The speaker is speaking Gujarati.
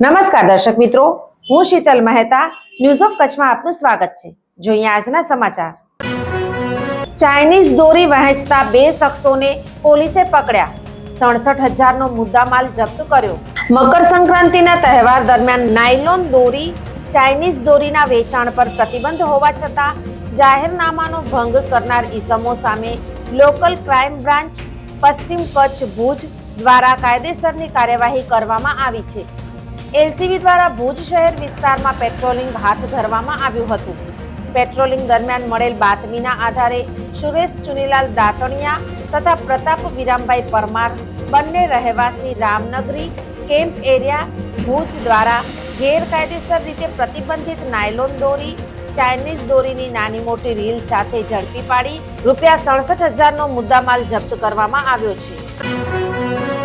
નમસ્કાર દર્શક મિત્રો, હું શીતલ મહેતા ન્યૂઝ ઓફ કચ્છમાં આપનું સ્વાગત છે. જોઈએ આજના સમાચાર. ચાઇનીઝ દોરી વહેંચતા બે શખ્સોને પોલીસે પકડ્યા. સડસઠ હજારનો મુદ્દામાલ જપ્ત કર્યો. મકર સંક્રાંતિના તહેવાર દરમિયાન નાયલોન દોરી ચાઇનીઝ દોરીના વેચાણ પર પ્રતિબંધ હોવા છતાં જાહેરનામાનો ભંગ કરનાર ઈસમો સામે લોકલ ક્રાઇમ બ્રાન્ચ, પશ્ચિમ કચ્છ ભુજ દ્વારા કાયદેસરની કાર્યવાહી કરવામાં આવી છે. એલસીબી દ્વારા ભુજ શહેર વિસ્તારમાં પેટ્રોલિંગ હાથ ધરવામાં આવ્યું હતું. પેટ્રોલિંગ દરમિયાન મળેલ બાતમીના આધારે સુરેશ ચુનીલાલ દાતણિયા તથા પ્રતાપ વિરામભાઈ પરમાર બંને રહેવાસી રામનગરી કેમ્પ એરિયા ભુજ દ્વારા ગેરકાયદેસર રીતે પ્રતિબંધિત નાયલોન દોરી, ચાઇનીઝ દોરીની નાની મોટી રીલ સાથે ઝડપી પાડી રૂપિયા સડસઠ હજારનો મુદ્દામાલ જપ્ત કરવામાં આવ્યો છે.